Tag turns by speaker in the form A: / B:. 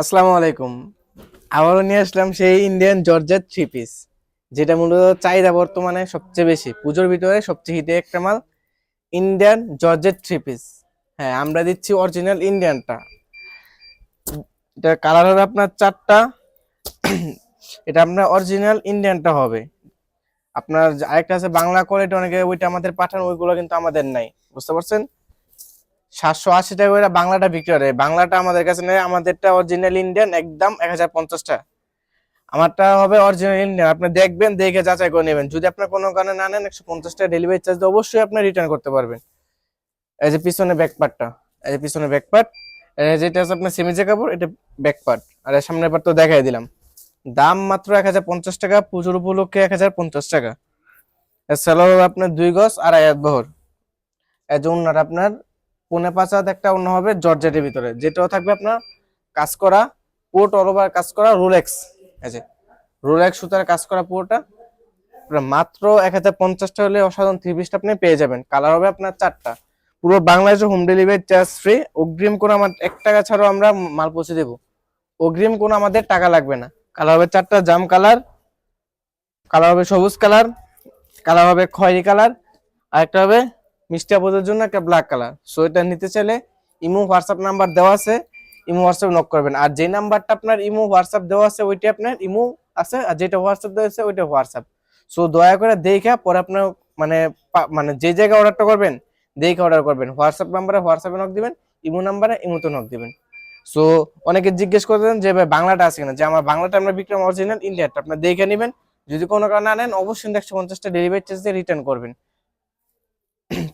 A: আসসালামু আলাইকুম। আবারও নিয়ে আসলাম সেই ইন্ডিয়ান জর্জেট থ্রি পিস যেটা মূলত চাহিদা বর্তমানে সবচেয়ে বেশি, পুজোর ভিতরে সবচেয়ে হিটে একটা মাল ইন্ডিয়ান জর্জেট থ্রি পিস হ্যাঁ আমরা দিচ্ছি অরিজিনাল ইন্ডিয়ানটা এটা কালার হবে আপনার চারটা। এটা আপনার অরিজিনাল ইন্ডিয়ানটা হবে। আপনার আরেকটা আছে বাংলা কোয়ালিটি অনেকে ওইটা আমাদের পাঠান, ওইগুলো কিন্তু আমাদের নাই। বুঝতে পারছেন? সাতশো আশি টাকা করে বাংলাটা বিক্রি করে। বাংলাটা আমাদের কাছে নেই, আমাদেরটা অরিজিনাল ইন্ডিয়ান একদম এক হাজার পঞ্চাশ টাকা আমারটা হবে অরিজিনাল ইন্ডিয়ান আপনি দেখবেন, দেখে যাচাই করে নেবেন। যদি আপনার কোনো কারণে না নেন, একশো পঞ্চাশ টাকা ডেলিভারি চার্জ অবশ্যই আপনি রিটার্ন করতে পারবেন। এই যে পিছনে ব্যাকপার্টটা এই যে পিছনে ব্যাকপার্ট যেটা আছে আপনার সেমিজে কাপড়, এটা ব্যাকপার্ট আর সামনের পার্ট তো দেখাই দিলাম। দাম মাত্র এক হাজার পঞ্চাশ টাকা, পুজোর উপলক্ষে এক হাজার পঞ্চাশ টাকা। এর স্যালো আপনার দুই গজ আর আয়াত বহর। এই যে আপনার পনে পাঁচ হাত, একটা অন্য হবে জর্জেটের ভিতরে। যেটাও থাকবে আপনার কাজ করা পোর্ট অল ওভার কাজ করা রোলেক্স আছে রোলেক্স সুতার কাজ করা পুরোটা মাত্র এক হাজার পঞ্চাশটা হলে অসাধারণ থ্রি পিসটা আপনি পেয়ে যাবেন। কালার হবে আপনার চারটা। পুরো বাংলাদেশে হোম ডেলিভারি চার্জ ফ্রি অগ্রিম কোনো আমার এক টাকা ছাড়াও আমরা মাল পৌঁছে দেবো। অগ্রিম কোনো আমাদের টাকা লাগবে না। কালার হবে চারটা জাম কালার কালার হবে সবুজ কালার কালার হবে খয়েরি কালার আর একটা হবে মিষ্টি আপুদের জন্য একটা ব্ল্যাক কালার সো এটা নিতে চাইলে ইমো হোয়াটসঅ্যাপ নাম্বার দেওয়া আছে, ইমো হোয়াটসঅ্যাপ নক করবেন। আর যে নাম্বারটা আপনার ইমো হোয়াটসঅ্যাপ দেওয়া আছে ওইটা আপনার ইমো আছে, আর যেটা হোয়াটসঅ্যাপ দেওয়া আছে, ওইটা হোয়াটসঅ্যাপ সো দয়া করে দেখে, পরে আপনার মানে মানে যে জায়গায় অর্ডারটা করবেন, দেখে অর্ডার করবেন। হোয়াটসঅ্যাপ নাম্বারে হোয়াটসঅ্যাপে নক দিবেন, ইমো নাম্বারে ইমোতে নক দিবেন। সো অনেকে জিজ্ঞেস করতেন যে, ভাই, বাংলাটা আছে কিনা? যে, আমার বাংলাটা আমরা বিক্রম অরিজিনাল ইন্ডিয়াটা আপনি দেখে নেবেন। যদি কোনো কারণে না নেন, অবশ্যই একশো পঞ্চাশটা ডেলিভারি চার্জ দিয়ে রিটার্ন করবেন।